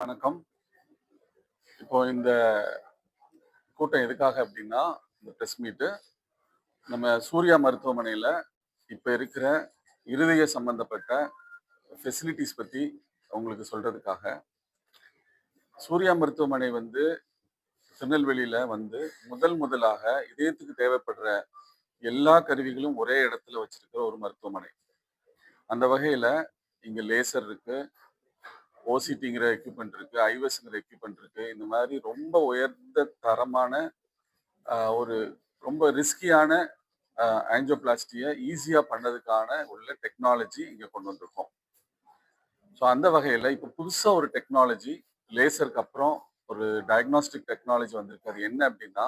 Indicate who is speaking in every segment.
Speaker 1: வணக்கம். இப்போ இந்த கூட்டம் எதுக்காக அப்படின்னா இந்த ப்ரெஸ் மீட்டு நம்ம சூர்யா மருத்துவமனையில் இப்போ இருக்கிற இருதய சம்பந்தப்பட்ட ஃபெசிலிட்டிஸ் பற்றி உங்களுக்கு சொல்கிறதுக்காக சூர்யா மருத்துவமனை வந்து திருநெல்வேலியில் வந்து முதல் முதலாக இதயத்துக்கு தேவைப்படுற எல்லா கருவிகளும் ஒரே இடத்துல வச்சிருக்கிற ஒரு மருத்துவமனை. அந்த வகையில் இங்கே லேசர் இருக்குது ஓசிடிங்கிற எக்யூப்மெண்ட் இருக்கு ஐவஸ்ங்கிற எக்யூப்மெண்ட் இருக்கு. இந்த மாதிரி ரொம்ப உயர்ந்த தரமான ஒரு ரொம்ப ரிஸ்கியான ஆஞ்சியோபிளாஸ்டியை ஈஸியாக பண்ணதுக்கான உள்ள டெக்னாலஜி இங்கே கொண்டு வந்திருக்கோம். ஸோ அந்த வகையில் இப்போ புதுசாக ஒரு டெக்னாலஜி லேசருக்கு அப்புறம் ஒரு டயக்னாஸ்டிக் டெக்னாலஜி வந்திருக்கு. அது என்ன அப்படின்னா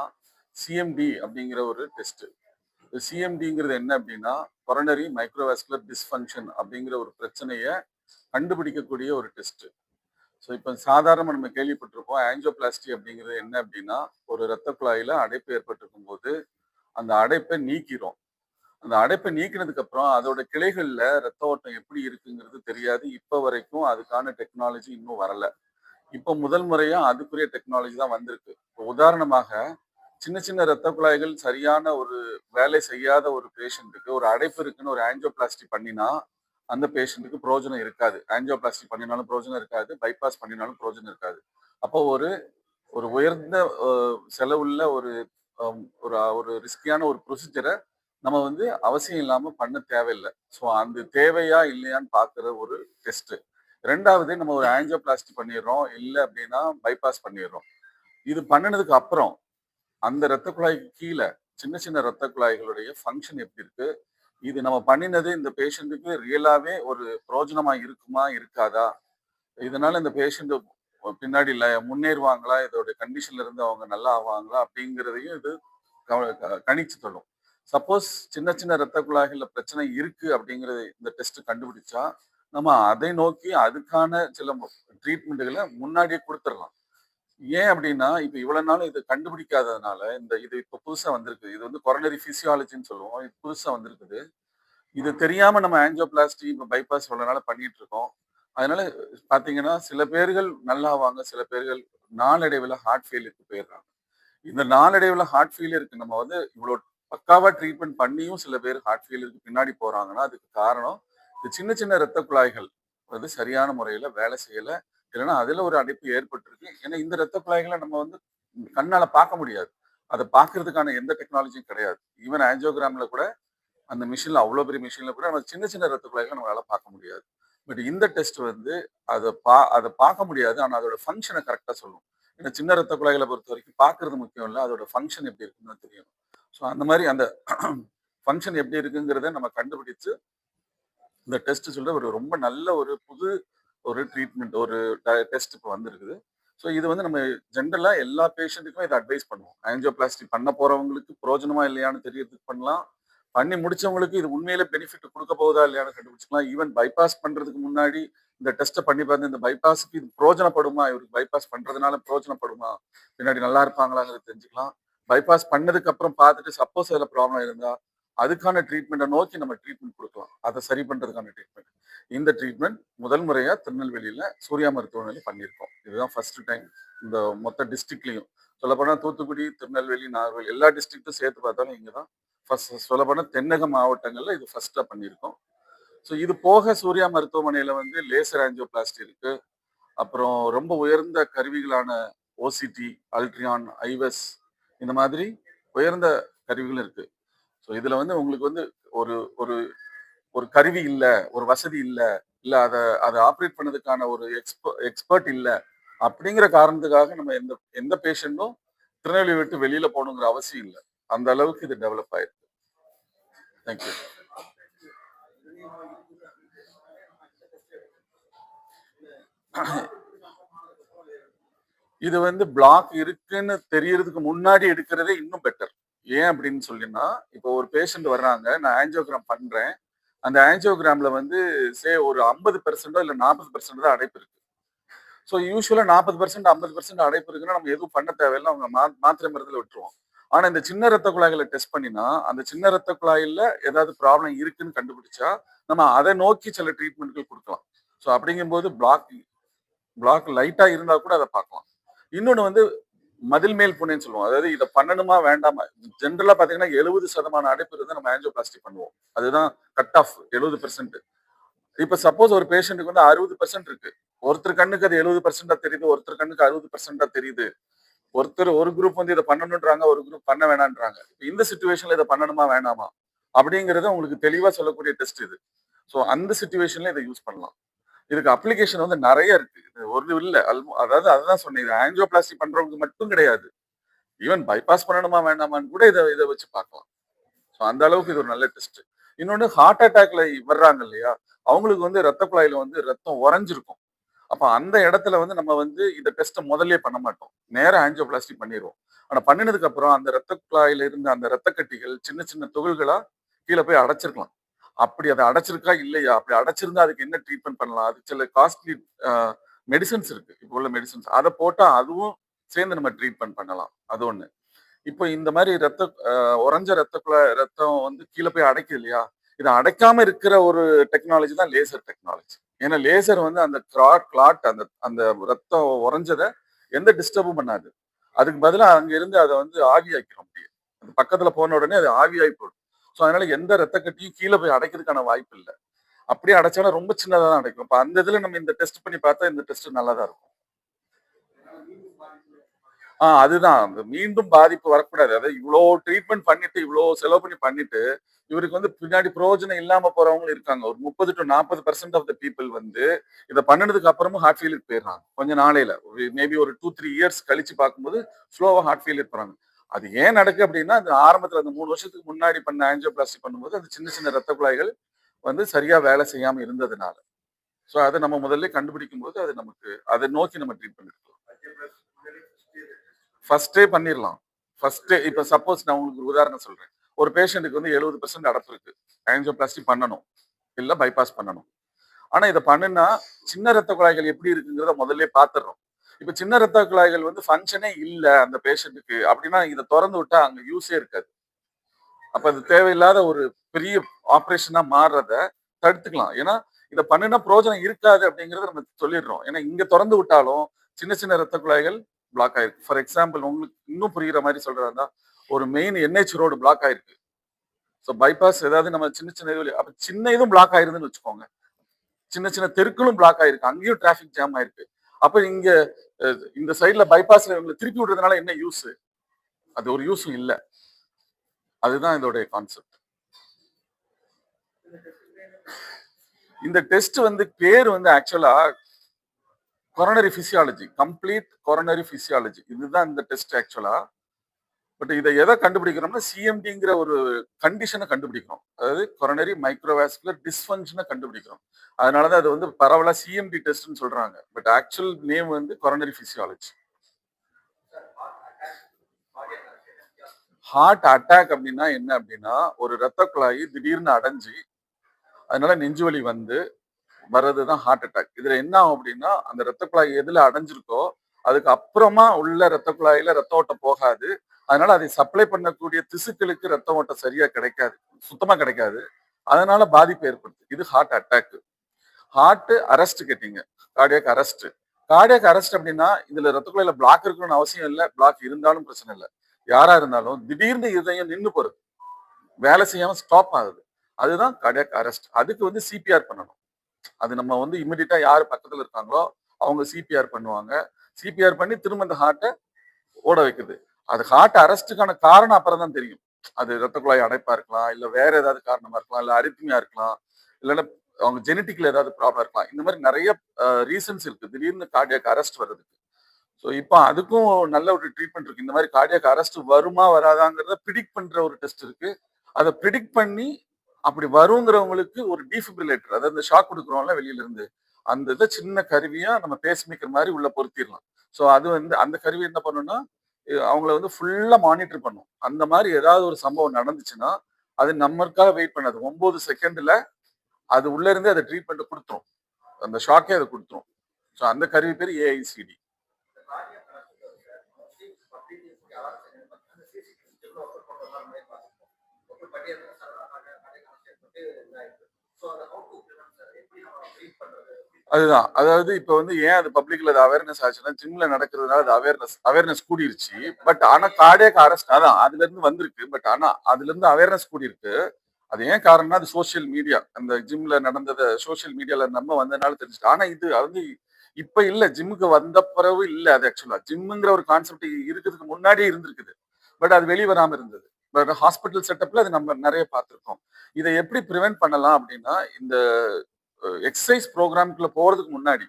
Speaker 1: சிஎம்டி அப்படிங்கிற ஒரு டெஸ்ட்டு சிஎம்டிங்கிறது என்ன அப்படின்னா கொரனரி மைக்ரோவாஸ்குலர் டிஸ்ஃபங்க்ஷன் அப்படிங்கிற ஒரு பிரச்சனையை கண்டுபிடிக்கக்கூடிய ஒரு டெஸ்ட். ஸோ இப்போ சாதாரணமாக நம்ம கேள்விப்பட்டிருப்போம் ஆஞ்சியோபிளாஸ்டி அப்படிங்கிறது என்ன அப்படின்னா ஒரு இரத்த குழாயில் அடைப்பு ஏற்பட்டிருக்கும் போது அந்த அடைப்பை நீக்கிறோம். அந்த அடைப்பை நீக்கினதுக்கு அப்புறம் அதோட கிளைகளில் ரத்த ஓட்டம் எப்படி இருக்குங்கிறது தெரியாது. இப்போ வரைக்கும் அதுக்கான டெக்னாலஜி இன்னும் வரலை. இப்போ முதல் முறையாக அதுக்குரிய டெக்னாலஜி தான் வந்திருக்கு. இப்போ உதாரணமாக சின்ன சின்ன ரத்த குழாய்கள் சரியான ஒரு வேலை செய்யாத ஒரு பேஷண்ட்டுக்கு ஒரு அடைப்பு இருக்குன்னு ஒரு ஆஞ்சியோபிளாஸ்டி பண்ணினா அந்த பேஷண்ட்டுக்கு ப்ரோஜனம் இருக்காது. ஆஞ்சியோபிளாஸ்டி பண்ணினாலும் பிரோஜனம் இருக்காது. பைபாஸ் பண்ணினாலும் ப்ரோஜனம் இருக்காது. அப்போ ஒரு ஒரு உயர்ந்த செலவுள்ள ஒரு ஒரு ஒரு ரிஸ்கியான ஒரு ப்ரொசீஜரை நம்ம வந்து அவசியம் இல்லாமல் பண்ண தேவையில்லை. ஸோ அந்த தேவையா இல்லையான்னு பார்க்குற ஒரு டெஸ்ட்டு ரெண்டாவது நம்ம ஒரு ஆஞ்சியோபிளாஸ்டி பண்ணிடுறோம். இல்லை அப்படின்னா பைபாஸ் பண்ணிடுறோம். இது பண்ணினதுக்கு அப்புறம் அந்த இரத்த குழாய்க்கு கீழே சின்ன சின்ன இரத்த குழாய்களுடைய ஃபங்க்ஷன் எப்படி இருக்குது இது நம்ம பண்ணினது இந்த பேஷண்ட்டுக்கு ரியலாகவே ஒரு பிரோஜனமாக இருக்குமா இருக்காதா? இதனால இந்த பேஷண்ட்டு பின்னாடி இல்லை முன்னேறுவாங்களா? இதோட கண்டிஷன்ல இருந்து அவங்க நல்லா ஆவாங்களா? அப்படிங்கிறதையும் இது கவ- க- கணிச்சு சொல்லும் சப்போஸ் சின்ன சின்ன இரத்த குழாய்கள்ல பிரச்சனை இருக்கு அப்படிங்கிறத இந்த டெஸ்ட் கண்டுபிடிச்சா நம்ம அதை நோக்கி அதுக்கான சில ட்ரீட்மெண்ட்டுகளை முன்னாடியே கொடுத்துடலாம். ஏன் அப்படின்னா இப்போ இவ்வளவு நாள் இது கண்டுபிடிக்காததுனால இந்த இது இப்போ புதுசா வந்திருக்கு. இது வந்து கொரோனரி பிசியாலஜின்னு சொல்லுவோம். இது புதுசா வந்திருக்குது. இது தெரியாம நம்ம ஆஞ்சியோபிளாஸ்டி இப்போ பைபாஸ் இவ்வளவு நாள் பண்ணிட்டு இருக்கோம் அதனால பாத்தீங்கன்னா சில பேர்கள் நல்லாவாங்க சில பேர்கள் நாளடைவில் ஹார்ட் ஃபெயிலியருக்கு போயிடுறாங்க. இந்த நாளடைவில் ஹார்ட் ஃபெயிலியருக்கு நம்ம வந்து இவ்வளோ பக்காவா ட்ரீட்மெண்ட் பண்ணியும் சில பேர் ஹார்ட் ஃபெயிலியருக்கு பின்னாடி போறாங்கன்னா அதுக்கு காரணம் இந்த சின்ன சின்ன இரத்த குழாய்கள் வந்து சரியான முறையில வேலை செய்யல. இல்லைன்னா அதில் ஒரு அடைப்பு ஏற்பட்டிருக்கு. ஏன்னா இந்த இரத்த குழாய்களை நம்ம வந்து கண்ணால் பார்க்க முடியாது. அதை பார்க்கறதுக்கான எந்த டெக்னாலஜியும் கிடையாது. ஈவன் ஆன்ஜியோகிராமில் கூட அந்த மிஷினில் அவ்வளோ பெரிய மிஷினில் கூட நம்ம சின்ன சின்ன இரத்த குழாய்களை நம்மளால் பார்க்க முடியாது. பட் இந்த டெஸ்ட் வந்து அதை பா அதை பார்க்க முடியாது. ஆனால் அதோட ஃபங்க்ஷனை கரெக்டாக சொல்லும். ஏன்னா சின்ன ரத்த குழாய்களை பொறுத்த வரைக்கும் பார்க்கறது முக்கியம் இல்லை. அதோட ஃபங்க்ஷன் எப்படி இருக்குன்னு தெரியும். ஸோ அந்த மாதிரி அந்த ஃபங்க்ஷன் எப்படி இருக்குங்கிறத நம்ம கண்டுபிடிச்சு இந்த டெஸ்ட் சொல்ற ஒரு ரொம்ப நல்ல ஒரு புது ஒரு ட்ரீட்மெண்ட் ஒரு டெஸ்ட் இப்போ வந்திருக்குது. ஸோ இது வந்து நம்ம ஜென்ரலாக எல்லா பேஷண்ட்டுக்கும் இதை அட்வைஸ் பண்ணுவோம். ஆஞ்சியோபிளாஸ்டி பண்ண போகிறவங்களுக்கு பிரோஜனமா இல்லையான்னு தெரியறதுக்கு பண்ணலாம். பண்ணி முடிச்சவங்களுக்கு இது உண்மையிலே பெனிஃபிட் கொடுக்க போகுதா இல்லையான்னு கண்டுபிடிச்சிக்கலாம். ஈவன் பைபாஸ் பண்ணுறதுக்கு முன்னாடி இந்த டெஸ்ட்டை பண்ணி பார்த்து இந்த பைபாஸ்க்கு இது பிரோஜனப்படுமா? இவருக்கு பைபாஸ் பண்ணுறதுனால பிரோஜனப்படுமா? பின்னாடி நல்லா இருப்பாங்களாங்கிறது தெரிஞ்சுக்கலாம். பைபாஸ் பண்ணதுக்கு அப்புறம் பார்த்துட்டு சப்போஸ் அதில் ப்ராப்ளம் இருந்தால் அதுக்கான ட்ரீட்மெண்ட்டை நோக்கி நம்ம ட்ரீட்மெண்ட் கொடுக்கலாம். அதை சரி பண்ணுறதுக்கான ட்ரீட்மெண்ட் இந்த ட்ரீட்மெண்ட் முதல் முறையாக திருநெல்வேலியில் சூர்யா மருத்துவமனையில் பண்ணியிருக்கோம். இதுதான் ஃபர்ஸ்ட் டைம் இந்த மொத்த டிஸ்ட்ரிக்ட்லையும் சொல்லப்போனால் தூத்துக்குடி திருநெல்வேலி நாகர்கோவில் எல்லா டிஸ்ட்ரிக்ட்டும் சேர்த்து பார்த்தாலும் இங்கே தான் ஃபர்ஸ்ட் சொல்லப்போனால் தென்னக மாவட்டங்களில் இது ஃபர்ஸ்ட்டாக பண்ணியிருக்கோம். ஸோ இது போக சூர்யா மருத்துவமனையில் வந்து லேசர் ஆஞ்சியோபிளாஸ்டி இருக்குது அப்புறம் ரொம்ப உயர்ந்த கருவிகளான ஓசிடி அல்ட்ரியான் ஐவஸ் இந்த மாதிரி உயர்ந்த கருவிகளும் இருக்குது ஸோ இதில் வந்து உங்களுக்கு வந்து ஒரு ஒரு ஒரு கருவி இல்லை ஒரு வசதி இல்லை இல்லை அதை அதை ஆப்ரேட் பண்ணதுக்கான ஒரு எக்ஸ்ப எக்ஸ்பர்ட் இல்லை அப்படிங்கிற காரணத்துக்காக நம்ம எந்த எந்த பேஷண்ட்டும் திருநெல்வேலி விட்டு வெளியில் போகணுங்கிற அவசியம் இல்லை. அந்த அளவுக்கு இது டெவலப் ஆயிருக்கு. தேங்க்யூ இது வந்து பிளாக் இருக்குன்னு தெரியறதுக்கு முன்னாடி எடுக்கிறதே இன்னும் பெட்டர் ஏன் அப்படின்னு சொல்லினா இப்போ ஒரு பேஷண்ட் வர்றாங்க நான் ஆஞ்சியோகிராம் பண்றேன். அந்த ஆன்ஜியோகிராம்ல வந்து சே ஒரு ஐம்பது பெர்சென்டோ இல்லை நாற்பது பெர்சென்ட் தான் அடைப்பு இருக்கு. ஸோ யூஸ்வலாக நாற்பது பர்சன்ட் ஐம்பது பெர்சென்ட் அடைப்பு இருக்குன்னா நம்ம எதுவும் பண்ண தேவையில்லை அவங்க மா மாத்திரை மருந்தில் விட்டுருவோம். ஆனால் இந்த சின்ன ரத்த குழாய்களை டெஸ்ட் பண்ணினா அந்த சின்ன ரத்த குழாயில் ஏதாவது ப்ராப்ளம் இருக்குன்னு கண்டுபிடிச்சா நம்ம அதை நோக்கி சில ட்ரீட்மெண்ட்கள் கொடுக்கலாம். ஸோ அப்படிங்கும்போது பிளாக் பிளாக் லைட்டாக இருந்தால் கூட அதை பார்க்கலாம். இன்னொன்று வந்து மதில் மேல் புண்ணுன்னு சொல்லுவோம். அதாவது இதை பண்ணணுமா வேண்டாமா? ஜென்ரலா பாத்தீங்கன்னா எழுபது சதமான அடைப்பு இருந்தா நம்ம ஆஞ்சியோபிளாஸ்டி பண்ணுவோம். அதுதான் கட் ஆஃப் எழுபது பெர்சென்ட் இப்ப சப்போஸ் ஒரு பேஷண்ட்டுக்கு வந்து அறுபது பெர்சென்ட் இருக்கு. ஒருத்தர் கண்ணுக்கு அது எழுபது பெர்சென்டா தெரியுது ஒருத்தர் கண்ணுக்கு அறுபது பெர்சென்டா தெரியுது. ஒருத்தர் ஒரு குரூப் வந்து இதை பண்ணணுன்றாங்க ஒரு குரூப் பண்ண வேணான்றாங்க. இப்ப இந்த சுச்சுவேஷன்ல இதை பண்ணணுமா வேணாமா? அப்படிங்கறத உங்களுக்கு தெளிவா சொல்லக்கூடிய டெஸ்ட் இது. ஸோ அந்த சுச்சுவேஷன்ல இதை யூஸ் பண்ணலாம். இதுக்கு அப்ளிகேஷன் வந்து நிறைய இருக்கு. இது ஒரு இல்ல அல்மோ அதாவது அதுதான் சொன்னேன் இது ஆஞ்சியோபிளாஸ்டி பண்றவங்க மட்டும் கிடையாது. ஈவன் பைபாஸ் பண்ணணுமா வேண்டாமான்னு கூட இதை இதை வச்சு பார்க்கலாம். ஸோ அந்த அளவுக்கு இது ஒரு நல்ல டெஸ்ட் இன்னொன்று ஹார்ட் அட்டாக்ல வர்றாங்க இல்லையா? அவங்களுக்கு வந்து ரத்த குழாயில வந்து ரத்தம் உறைஞ்சிருக்கும். அப்ப அந்த இடத்துல வந்து நம்ம வந்து இந்த டெஸ்ட்டை முதல்ல பண்ண மாட்டோம். நேரா ஆஞ்சியோபிளாஸ்டி பண்ணிடுவோம் ஆனா பண்ணினதுக்கு அப்புறம் அந்த ரத்த குழாயில இருந்த அந்த ரத்த கட்டிகள் சின்ன சின்ன துகள்களா கீழே போய் அடைச்சிருக்கலாம். அப்படி அதை அடைச்சிருக்கா இல்லையா? அப்படி அடைச்சிருந்தா அதுக்கு என்ன ட்ரீட்மெண்ட் பண்ணலாம்? அது சில காஸ்ட்லி மெடிசன்ஸ் இருக்கு. இப்போ உள்ள மெடிசன்ஸ் அதை போட்டால் அதுவும் சேர்ந்து நம்ம ட்ரீட்மெண்ட் பண்ணலாம். அது ஒன்று இப்போ இந்த மாதிரி ரத்த உறைஞ்ச ரத்தக்குள்ள ரத்தம் வந்து கீழே போய் அடைக்குது இல்லையா? இதை அடைக்காம இருக்கிற ஒரு டெக்னாலஜி தான் லேசர் டெக்னாலஜி ஏன்னா லேசர் வந்து அந்த கிளாட் கிளாட் அந்த அந்த ரத்தம் உறைஞ்சதை எந்த டிஸ்டர்பும் பண்ணாது. அதுக்கு பதிலாக அங்க இருந்து அதை வந்து ஆவியாக்கிறோம் அப்படியே அந்த பக்கத்துல போன உடனே அது ஆவியாகி போடும் ஸோ அதனால எந்த ரத்த கட்டியும் கீழே போய் அடைக்கிறதுக்கான வாய்ப்பு இல்லை. அப்படியே அடைச்சாலும் ரொம்ப சின்னதாக தான் அடைக்கும். இப்போ அந்த இதுல நம்ம இந்த டெஸ்ட் பண்ணி பார்த்தா இந்த டெஸ்ட் நல்லா தான் இருக்கும். ஆ அதுதான். அந்த மீண்டும் பாதிப்பு வரக்கூடாது. அதாவது இவ்வளோ ட்ரீட்மெண்ட் பண்ணிட்டு இவ்வளோ செலவு பண்ணி பண்ணிட்டு இவருக்கு வந்து பின்னாடி பிரயோஜனம் இல்லாம போறவங்களும் இருக்காங்க. ஒரு முப்பது டு நாற்பது பர்சன்ட் ஆஃப் த பீப்புள் வந்து இதை பண்ணினதுக்கு அப்புறமும் ஹார்ட் ஃபெயிலியர் போயிடுறாங்க. கொஞ்சம் நாளையில. மேபி ஒரு டூ த்ரீ இயர்ஸ் கழிச்சு பார்க்கும்போது ஸ்லோவா ஹார்ட் ஃபெயிலியர் போறாங்க. அது ஏன் நடக்கு அப்படின்னா அந்த ஆரம்பத்தில் அந்த மூணு வருஷத்துக்கு முன்னாடி பண்ண ஆஞ்சியோபிளாஸ்டி பண்ணும்போது அந்த சின்ன சின்ன ரத்த குழாய்கள் வந்து சரியா வேலை செய்யாம இருந்ததுனால. ஸோ அதை நம்ம முதல்ல கண்டுபிடிக்கும் போது அது நமக்கு அதை நோக்கி நம்ம ட்ரீட் பண்ணிருக்கோம் ஃபர்ஸ்டே பண்ணிடலாம் ஃபர்ஸ்டே இப்போ சப்போஸ் நான் உங்களுக்கு ஒரு உதாரணம் சொல்றேன். ஒரு பேஷண்ட்டுக்கு வந்து எழுபது பெர்சன்ட் அடப்பு இருக்கு. ஆஞ்சியோபிளாஸ்டி பண்ணணும். இல்லை பைபாஸ் பண்ணணும். ஆனா இதை பண்ணுனா சின்ன ரத்த குழாய்கள் எப்படி இருக்குங்கிறத முதல்ல பார்த்துடுறோம் இப்போ சின்ன ரத்த குழாய்கள் வந்து ஃபங்க்ஷனே இல்லை அந்த பேஷண்ட்டுக்கு அப்படின்னா இதை திறந்து விட்டா அங்க யூஸே இருக்காது. அப்ப அது தேவையில்லாத ஒரு பெரிய ஆப்ரேஷனாக மாறுறத தடுத்துக்கலாம். ஏன்னா இதை பண்ணுனா பிரோஜனம் இருக்காது அப்படிங்கறத நம்ம சொல்லிடுறோம். ஏன்னா இங்க திறந்து விட்டாலும் சின்ன சின்ன ரத்த குழாய்கள் பிளாக் ஆயிருக்கு. ஃபார் எக்ஸாம்பிள் உங்களுக்கு இன்னும் புரிகிற மாதிரி சொல்றதா ஒரு மெயின் என்ஹெச் ரோடு பிளாக் ஆயிருக்கு. ஸோ பைபாஸ் ஏதாவது நம்ம சின்ன சின்ன இது அப்ப சின்ன இதுவும் பிளாக் ஆயிருதுன்னு வச்சுக்கோங்க. சின்ன சின்ன தெருக்களும் பிளாக் ஆயிருக்கு. அங்கேயும் டிராஃபிக் ஜாம் ஆயிருக்கு. அப்ப இங்க இந்த சைடில் பைபாஸ்ல இவங்களை திருப்பி விடுறதுனால என்ன யூஸ் அது ஒரு யூஸும் இல்லை. அதுதான் இதோடைய கான்செப்ட் இந்த டெஸ்ட் வந்து பேர் வந்து ஆக்சுவலா coronary physiology complete coronary physiology இதுதான் இந்த டெஸ்ட் ஆக்சுவலா பட் இதை எதை கண்டுபிடிக்கிறோம்னா சிஎம்டிங்கிற ஒரு கண்டிஷனை கண்டுபிடிக்கிறோம் அதாவது கொரோனரி மைக்ரோவாஸ்குலர் டிஸ்ஃபங்க்ஷனை கண்டுபிடிக்கிறோம் அதனால தான் அது வந்து பரவலாக சிஎம்டி டெஸ்ட்னு சொல்றாங்க. பட் ஆக்சுவல் நேம் வந்து கொரோனரி ஃபிசியாலஜி ஹார்ட் அட்டாக் அப்படின்னா என்ன அப்படின்னா ஒரு ரத்த குழாய் திடீர்னு அடைஞ்சு அதனால நெஞ்சு வலி வந்து வர்றது தான் ஹார்ட் அட்டாக் இதுல என்ன ஆகும் அப்படின்னா அந்த ரத்த குழாய் எதுல அடைஞ்சிருக்கோ அதுக்கு அப்புறமா உள்ள ரத்த குழாயில ரத்த ஓட்டம் போகாது. அதனால அதை சப்ளை பண்ணக்கூடிய திசுக்களுக்கு ரத்த ஓட்டம் சரியா கிடைக்காது. சுத்தமா கிடைக்காது. அதனால பாதிப்பு ஏற்படுது. இது ஹார்ட் அட்டாக் ஹார்ட் அரெஸ்ட் கேட்டீங்க. கார்டியாக் அரெஸ்ட் கார்டியாக் அரெஸ்ட் அப்படின்னா இதுல ரத்த குழாயில பிளாக் இருக்கணும்னு அவசியம் இல்லை. பிளாக் இருந்தாலும் பிரச்சனை இல்லை. யாரா இருந்தாலும் திடீர்னு இதயம் நின்னு போறது. வேலை செய்யாம ஸ்டாப் ஆகுது. அதுதான் கார்டியாக் அரெஸ்ட் அதுக்கு வந்து சிபிஆர் பண்ணணும். அது நம்ம வந்து இமிடியட்டா யார் பக்கத்துல இருக்காங்களோ அவங்க சிபிஆர் பண்ணுவாங்க. சிபிஆர் பண்ணி திரும்ப அந்த ஹார்ட்டை ஓட வைக்குது. அது ஹார்ட் அரெஸ்ட்டுக்கான காரணம் அப்புறம் தான் தெரியும். அது ரத்த குழாய் அடைப்பா இருக்கலாம் இல்ல வேற ஏதாவது காரணமா இருக்கலாம் இல்ல அரித்மியா இருக்கலாம் இல்லைன்னா அவங்க ஜெனட்டிக்ல ஏதாவது ப்ராப்ளம் இருக்கலாம். இந்த மாதிரி நிறைய ரீசன்ஸ் இருக்கு. திடீர்னு கார்டியாக் அரெஸ்ட் வர்றதுக்கு. ஸோ இப்போ அதுக்கும் நல்ல ஒரு ட்ரீட்மெண்ட் இருக்கு. இந்த மாதிரி கார்டியாக் அரெஸ்ட் வருமா வராதாங்கிறத ப்ரிடிக்ட் பண்ற ஒரு டெஸ்ட் இருக்கு. அதை ப்ரிடிக்ட் பண்ணி அப்படி வருங்கிறவங்களுக்கு ஒரு டீஃபிபிரிலேட்டர் அதாவது இந்த ஷாக் கொடுக்குறோம்ல வெளியில இருந்து அந்த இதை சின்ன கருவியா நம்ம பேஸ்மேக்கர் மாதிரி உள்ள பொருத்திடலாம். ஸோ அது வந்து அந்த கருவி என்ன பண்ணும்னா அவங்கள வந்து ஃபுல்லா மானிட்டர் பண்ணும். அந்த மாதிரி ஏதாவது ஒரு சம்பவம் நடந்துச்சுன்னா அது நம்மளுக்காக வெயிட் பண்ணாது. ஒன்பது செகண்ட்ல அது உள்ள இருந்து அதை ட்ரீட்மெண்ட் கொடுத்துரும். அந்த ஷாக்கே அதை கொடுத்துரும். ஸோ அந்த கருவி பேர் ஏஐசிடி அதுதான். அதாவது இப்ப வந்து ஏன் அது பப்ளிக்ல அது அவேர்னஸ் ஆச்சுன்னா ஜிம்ல நடக்கிறதுனால அது அவேர்னஸ் அவேர்னஸ் கூடிருச்சு. பட் ஆனா கார்டியாக அரெஸ்ட் அதான் அதுல இருந்து வந்திருக்கு. பட் ஆனா அதுல இருந்து அவேர்னஸ் கூடியிருக்கு. அது ஏன் காரணம்னா அது சோஷியல் மீடியா அந்த ஜிம்ல நடந்ததை சோஷியல் மீடியால நம்ம வந்ததுனால தெரிஞ்சுட்டு ஆனா இது வந்து இப்ப இல்ல. ஜிம்முக்கு வந்த பிறகு இல்ல அது ஆக்சுவலா ஜிம்முங்கிற ஒரு கான்செப்ட் இருக்கிறதுக்கு முன்னாடியே இருந்திருக்குது. பட் அது வெளியே வராம இருந்தது. பட் ஹாஸ்பிட்டல் செட்டப்ல அது நம்ம நிறைய பார்த்திருக்கோம். இதை எப்படி ப்ரிவென்ட் பண்ணலாம் அப்படின்னா இந்த எக்ஸசைஸ் ப்ரோக்ராம்குள்ள போறதுக்கு முன்னாடி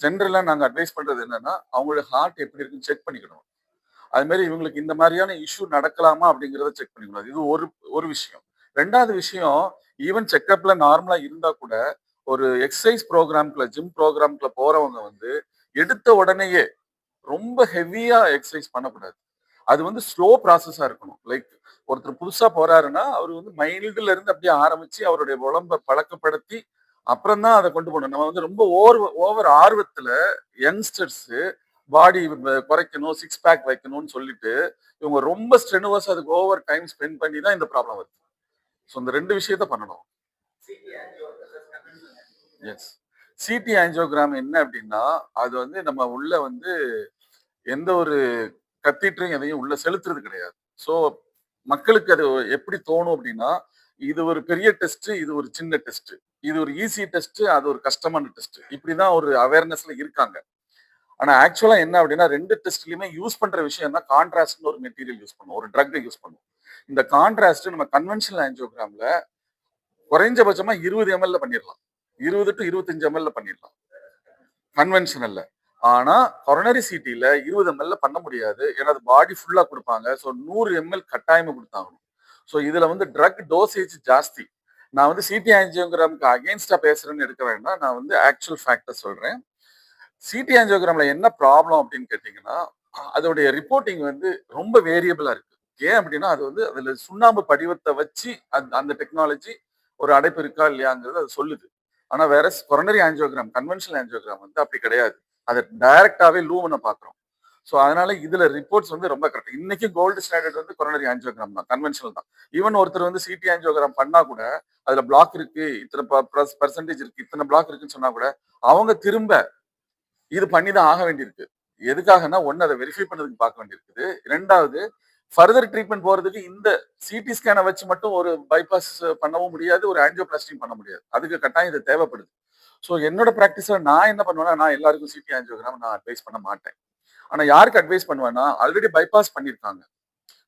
Speaker 1: ஜென்ரலா நாங்க அட்வைஸ் பண்றது என்னன்னா அவங்களோட ஹார்ட் எப்படி இருக்குன்னு செக் பண்ணிக்கணும். அது மாதிரி இவங்களுக்கு இந்த மாதிரியான இஷ்யூ நடக்கலாமா அப்படிங்கறத செக் பண்ணிக்கணும். இது ஒரு ஒரு விஷயம். ரெண்டாவது விஷயம் ஈவன் செக்கப்ல நார்மலா இருந்தா கூட ஒரு எக்ஸசைஸ் ப்ரோக்ராம்குள்ள ஜிம் ப்ரோக்ராம்குள்ள போறவங்க வந்து எடுத்த உடனேயே ரொம்ப ஹெவியா எக்ஸசைஸ் பண்ணக்கூடாது. அது வந்து ஸ்லோ ப்ராசஸா இருக்கணும். லைக் ஒருத்தர் புதுசா போறாருன்னா அவர் வந்து மைல்டுல இருந்து அப்படியே ஆரம்பிச்சு அவருடைய உடம்ப பழக்கப்படுத்தி அப்புறம் தான் அதை கொண்டு போகணும் நம்ம வந்து ரொம்ப ஓவர் ஓவர் ஆர்வத்துல யங்ஸ்டர்ஸு பாடி குறைக்கணும் சிக்ஸ் பேக் வைக்கணும்னு சொல்லிட்டு இவங்க ரொம்ப ஸ்ட்ரெனுவஸ் அதுக்கு ஓவர் டைம் ஸ்பெண்ட் பண்ணி தான் இந்த ப்ராப்ளம் வருது. ஸோ இந்த ரெண்டு விஷயத்த பண்ணணும். எஸ் சிடி ஆஞ்சியோகிராம் என்ன அப்படின்னா அது வந்து நம்ம உள்ள வந்து எந்த ஒரு கத்திட்டும் எதையும் உள்ள செலுத்துறது கிடையாது. ஸோ மக்களுக்கு அது எப்படி தோணும் அப்படின்னா இது ஒரு பெரிய டெஸ்ட் இது ஒரு சின்ன டெஸ்ட் இது ஒரு ஈஸி டெஸ்ட் அது ஒரு கஷ்டமான டெஸ்ட் இப்படிதான் ஒரு அவேர்னஸ்ல இருக்காங்க. ஆனா ஆக்சுவலா என்ன அப்படின்னா ரெண்டு டெஸ்ட்லயுமே யூஸ் பண்ற விஷயம் தான் கான்ட்ராஸ்ட்னு ஒரு மெட்டீரியல் யூஸ் பண்ணுவோம். ஒரு ட்ரக் யூஸ் பண்ணுவோம். இந்த கான்ட்ராஸ்ட் நம்ம கன்வென்ஷனல் ஆன்ஜியோகிராம்ல குறைஞ்சபட்சமா இருபது எம்எல்ல பண்ணிடலாம் இருபது டு இருபத்தஞ்சு எம்எல்ல பண்ணிடலாம் கன்வென்ஷனல்ல ஆனா கொரோனரி சிட்டியில இருபது எம்எல்ல பண்ண முடியாது. ஏன்னா அது பாடி ஃபுல்லா கொடுப்பாங்க. ஸோ நூறு எம்எல் கட்டாயமா கொடுத்தாங்க ஸோ இதுல வந்து ட்ரக் டோசேஜ் ஜாஸ்தி. நான் வந்து சிடி ஆஞ்சியோகிராமுக்கு அகேன்ஸ்டா பேசுறேன்னு எடுக்க வேண்டாம். நான் வந்து ஆக்சுவல் ஃபேக்டர் சொல்றேன். சிடி ஆஞ்சியோகிராம்ல என்ன ப்ராப்ளம் அப்படின்னு கேட்டீங்கன்னா அதோடைய ரிப்போர்ட்டிங் வந்து ரொம்ப வேரியபிளா இருக்கு. ஏன் அப்படின்னா அது வந்து அதுல சுண்ணாம்பு படிவத்தை வச்சு அந்த அந்த டெக்னாலஜி ஒரு அடைப்பு இருக்கா இல்லையாங்கிறது அது சொல்லுது. ஆனா வேற கொரோனரி ஆஞ்சியோகிராம் கன்வென்ஷனல் ஆஞ்சியோகிராம் வந்து அப்படி கிடையாது. அதை டைரக்டாவே லூவனை பாக்குறோம் ஸோ அதனால இதுல ரிப்போர்ட்ஸ் வந்து ரொம்ப கரெக்ட் இன்னைக்கு கோல்டு ஸ்டாண்டர்ட் வந்து கொரோனரி ஆஞ்சியோகிராம் தான் கன்வென்ஷனல் தான். ஈவன் ஒருத்தர் வந்து சிடி ஆஞ்சியோகிராம் பண்ணா கூட அதுல பிளாக் இருக்கு இத்தனை பர்சன்டேஜ் இருக்கு இத்தனை பிளாக் இருக்குன்னு சொன்னா கூட அவங்க திரும்ப இது பண்ணி தான் ஆக வேண்டியிருக்கு. எதுக்காகனா ஒன்னு அதை வெரிஃபை பண்ணதுக்கு பார்க்க வேண்டியிருக்குது. ரெண்டாவது ஃபர்தர் ட்ரீட்மெண்ட் போறதுக்கு இந்த சிடி ஸ்கேனை வச்சு மட்டும் ஒரு பைபாஸ் பண்ணவும் முடியாது ஒரு ஆஞ்சியோபிளாஸ்டிங் பண்ண முடியாது. அதுக்கு கட்டாயம் இது தேவைப்படுது. ஸோ என்னோட ப்ராக்டிஸில் நான் என்ன பண்ணுவேன்னா நான் எல்லாருக்கும் சிடி ஆஞ்சியோகிராம் நான் அட்வைஸ் பண்ண மாட்டேன். ஆனா யாருக்கு அட்வைஸ் பண்ணுவேன்னா ஆல்ரெடி பைபாஸ் பண்ணியிருக்காங்க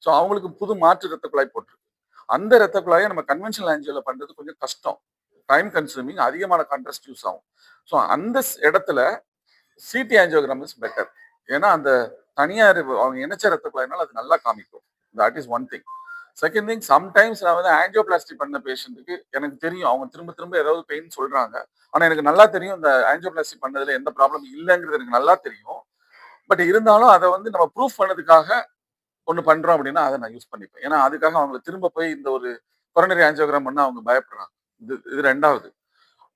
Speaker 1: ஸோ அவங்களுக்கு புது மாற்று ரத்த குழாய் போட்டிருக்கு. அந்த ரத்த குழாயை நம்ம கன்வென்ஷனல் ஆஞ்சியோல பண்றது கொஞ்சம் கஷ்டம். டைம் கன்சூமிங் அதிகமான கான்ட்ராஸ்ட் யூஸ் ஆகும். ஸோ அந்த இடத்துல சிடி ஆஞ்சியோகிராம் இஸ் பெட்டர் ஏன்னா அந்த தனியார் அவங்க இணைச்ச ரத்த குழாயினால அது நல்லா காமிக்கும். That is one thing second thing sometimes நான் வந்து ஆஞ்சியோபிளாஸ்டி பண்ண பேஷண்ட்டுக்கு எனக்கு தெரியும். அவங்க திரும்ப திரும்ப ஏதாவது பெயின் சொல்றாங்க. ஆனா எனக்கு நல்லா தெரியும் இந்த ஆஞ்சியோபிளாஸ்டி பண்ணதுல எந்த ப்ராப்ளம் இல்லைங்கிறது எனக்கு நல்லா தெரியும். பட் இருந்தாலும் அதை வந்து நம்ம ப்ரூஃப் பண்ணதுக்காக ஒன்று பண்றோம் அப்படின்னா அதை நான் யூஸ் பண்ணிப்பேன். ஏன்னா அதுக்காக அவங்க திரும்ப போய் இந்த ஒரு கொரோனரி ஆஞ்சியோகிராம் பண்ண அவங்க பயப்படுறாங்க. இது இது ரெண்டாவது.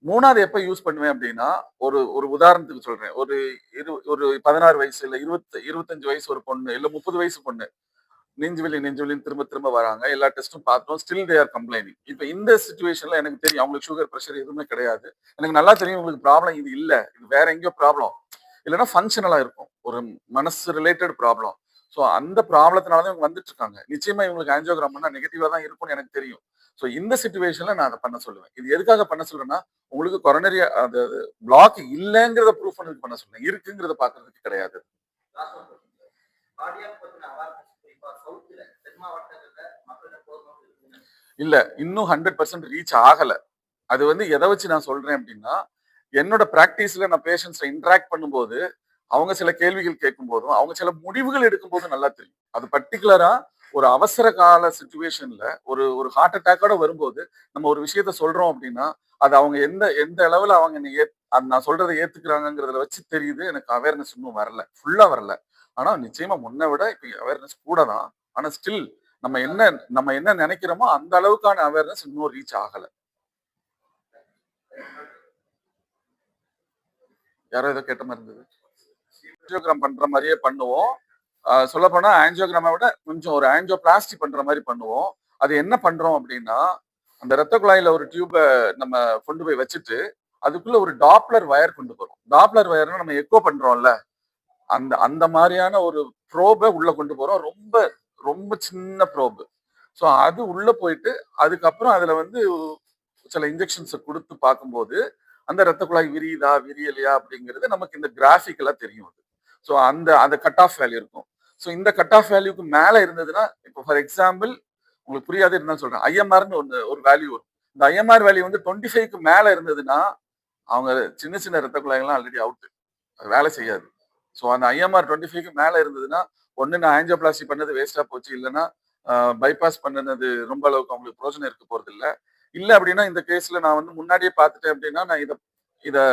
Speaker 1: மூணாவது எப்ப யூஸ் பண்ணுவேன் அப்படின்னா ஒரு ஒரு உதாரணத்துக்கு சொல்றேன். ஒரு இரு ஒரு பதினாறு வயசு இல்ல இருபத்தி இருபத்தஞ்சு வயசு ஒரு பொண்ணு இல்ல முப்பது வயசு பொண்ணு. நெஞ்சுவலி நெஞ்சுவலின்னு திரும்ப திரும்ப வராங்க. எல்லா டெஸ்ட்டும் பார்த்தோம். ஸ்டில் தே ஆர் கம்ப்ளைனிங் இப்போ இந்த சுச்சுவேஷன்ல எனக்கு தெரியும். அவங்களுக்கு சுகர் ப்ரெஷர் எதுவுமே கிடையாது. எனக்கு நல்லா தெரியும். உங்களுக்கு ப்ராப்ளம் இது இல்ல. இது வேற எங்கேயோ ப்ராப்ளம் இல்லைன்னா ஃபங்க்ஷனலாக இருக்கும். ஒரு மனசு ரிலேட்டட் ப்ராப்ளம் ஸோ அந்த ப்ராப்ளத்தினால தான் இவங்க வந்துட்டு இருக்காங்க நிச்சயமா இவங்களுக்கு ஆஞ்சியோகிராம் பண்ணா தான் இருக்கும்னு எனக்கு தெரியும். ஸோ இந்த சுச்சுவேஷன்ல நான் அதை பண்ண சொல்லுவேன். இது எதுக்காக பண்ண சொல்றேன்னா உங்களுக்கு கொரோனரி அது பிளாக் இல்லைங்கிறத ப்ரூஃப் பண்ணதுக்கு பண்ண சொல்லுவேன். இருக்குங்கிறத பாக்குறதுக்கு கிடையாது. இல்ல இன்னும் ஹண்ட்ரட் பர்சன்ட் ரீச் ஆகல. அது வந்து எதை வச்சு நான் சொல்றேன் அப்படின்னா என்னோட ப்ராக்டிஸில் நான் பேஷண்ட்ஸை இன்ட்ராக்ட் பண்ணும்போது அவங்க சில கேள்விகள் கேட்கும் போதும் அவங்க சில முடிவுகள் எடுக்கும் போதும் நல்லா தெரியும். அது பர்டிகுலரா ஒரு அவசர கால சுச்சுவேஷன்ல ஒரு ஒரு ஹார்ட் அட்டாக்கோட வரும்போது நம்ம ஒரு விஷயத்த சொல்றோம் அப்படின்னா அது அவங்க எந்த எந்த அளவுல அவங்க என்னை ஏத் அது நான் சொல்றதை ஏத்துக்கிறாங்கிறதுல வச்சு தெரியுது. எனக்கு அவேர்னஸ் இன்னும் வரல. ஃபுல்லா வரல. ஆனா நிச்சயமா முன்ன விட இப்ப அவேர்னஸ் கூட தான். ஆனா ஸ்டில் நம்ம என்ன நம்ம என்ன நினைக்கிறோமோ அந்த அளவுக்கான அவேர்னஸ் இன்னும் ரீச் ஆகலை. யாரோ ஏதோ கேட்ட மாதிரி இருந்தது. ஆஞ்சியோகிராம் பண்ற மாதிரியே பண்ணுவோம். சொல்ல போனா ஆஞ்சியோகிராமை விட கொஞ்சம் ஒரு ஆஞ்சியோ பிளாஸ்டிக் பண்ற மாதிரி பண்ணுவோம். அது என்ன பண்றோம் அப்படின்னா அந்த ரத்த குழாயில ஒரு டியூபை நம்ம கொண்டு போய் வச்சுட்டு அதுக்குள்ள ஒரு டாப்லர் வயர் கொண்டு போறோம். டாப்லர் வயர்னா நம்ம எக்கோ பண்றோம்ல. அந்த அந்த மாதிரியான ஒரு ப்ரோபை உள்ள கொண்டு போறோம். ரொம்ப ரொம்ப சின்ன ப்ரோபு ஸோ அது உள்ள போயிட்டு அதுக்கப்புறம் அதுல வந்து சில இன்ஜெக்ஷன்ஸை கொடுத்து பார்க்கும்போது அந்த ரத்த குழாய் விரியுதா விரியலையா அப்படிங்கிறது நமக்கு இந்த கிராஃபிக்கலா தெரியும் அது. ஸோ அந்த அந்த கட் ஆஃப் வேல்யூ இருக்கும். ஸோ இந்த கட் ஆஃப் வேல்யூக்கு மேலே இருந்ததுன்னா இப்போ ஃபார் எக்ஸாம்பிள் உங்களுக்கு புரியாது இருந்தாலும் சொல்றேன். ஐஎம்ஆர்னு ஒன்று ஒரு வேல்யூ வரும். இந்த ஐஎம்ஆர் வேல்யூ வந்து டுவெண்ட்டி ஃபைவ்க்கு மேலே இருந்ததுன்னா அவங்க சின்ன சின்ன ரத்த குழாய்கள்லாம் ஆல்ரெடி அவுட்டு வேலை செய்யாது. ஸோ அந்த ஐஎம்ஆர் டுவெண்ட்டி ஃபைவ்க்கு மேலே இருந்ததுன்னா ஒன்று நான் ஆஞ்சியோபிளாஸ்டி பண்ணது வேஸ்ட்டாக போச்சு. இல்லைன்னா பைபாஸ் பண்ணினது ரொம்ப அளவுக்கு அவங்களுக்கு பிரோஜனம் இருக்க போகிறது இல்லை இல்ல அப்படின்னா இந்த கேஸ்ல நான் வந்து முன்னாடியே பார்த்துட்டேன் அப்படின்னா நான் இதை இதை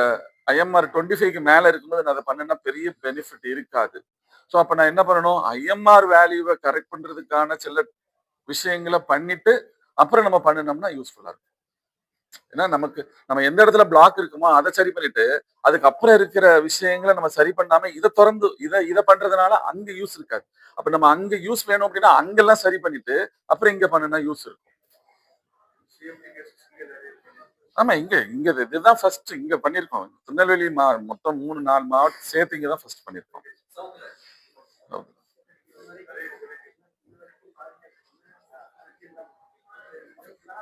Speaker 1: ஐஎம்ஆர் டுவெண்ட்டி ஃபைவ்க்கு மேல இருக்கும்போது நான் அதை பண்ணேன்னா பெரிய பெனிஃபிட் இருக்காது. ஸோ அப்ப நான் என்ன பண்ணணும்? ஐஎம்ஆர் வேல்யூவை கரெக்ட் பண்றதுக்கான சில விஷயங்களை பண்ணிட்டு அப்புறம் நம்ம பண்ணினோம்னா யூஸ்ஃபுல்லா இருக்கும். ஏன்னா நமக்கு நம்ம எந்த இடத்துல பிளாக் இருக்குமோ அதை சரி பண்ணிட்டு அதுக்கப்புறம் இருக்கிற விஷயங்களை நம்ம சரி பண்ணாம இதை திறந்து இதை இதை பண்றதுனால அங்க யூஸ் இருக்காது. அப்ப நம்ம அங்க யூஸ் வேணும் அப்படின்னா அங்கெல்லாம் சரி பண்ணிட்டு அப்புறம் இங்க பண்ணுனா யூஸ் இருக்கும். ஆமா இங்க இங்க இதுதான் ஃபர்ஸ்ட் இங்க பண்ணிருக்கோம். திருநெல்வேலி மா மொத்தம் மூணு நாலு மாவட்டம் சேர்த்து இங்க தான் ஃபர்ஸ்ட் பண்ணிருக்கோம்.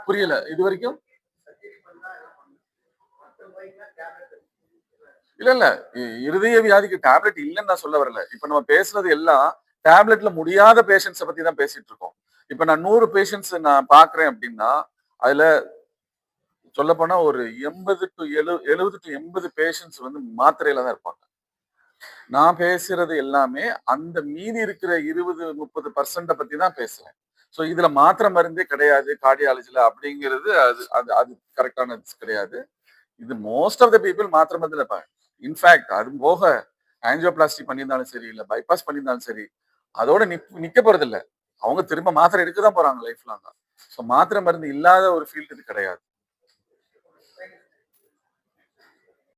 Speaker 1: புரியல இது வரைக்கும்? இல்ல இல்ல இ- இருதய வியாதிக்கு டேப்லெட் இல்லைன்னு நான் சொல்ல வரல. இப்ப நம்ம பேசுறது எல்லாம் டேப்லெட்ல முடியாத பேஷண்ட்ஸை பத்தி தான் பேசிட்டு இருக்கோம். இப்ப நான் நூறு பேஷண்ட்ஸ் நான் பாக்குறேன் அப்படின்னா அதுல சொல்லப்போனால் ஒரு எண்பது டு எழு எழுபது டு எண்பது பேஷண்ட்ஸ் வந்து மாத்திரையில தான் இருப்பாங்க. நான் பேசுறது எல்லாமே அந்த மீதி இருக்கிற இருபது முப்பது பர்சன்ட பத்தி தான் பேசுறேன். ஸோ இதுல மாத்திரை மருந்தே கிடையாது கார்டியாலஜில அப்படிங்கிறது அது அது அது கரெக்டான கிடையாது. இது மோஸ்ட் ஆஃப் த பீப்புள் மாத்திரை மருந்துல இருப்பாங்க இன்ஃபேக்ட் அது போக ஆன்ஜியோபிளாஸ்டி பண்ணியிருந்தாலும் சரி இல்லை பைபாஸ் பண்ணியிருந்தாலும் சரி அதோட நிக் நிக்க போறது அவங்க திரும்ப மாத்திரை எடுக்க தான் போறாங்க லைஃப் லாங்கா ஸோ மாத்திரை மருந்து இல்லாத ஒரு ஃபீல்டு இது கிடையாது.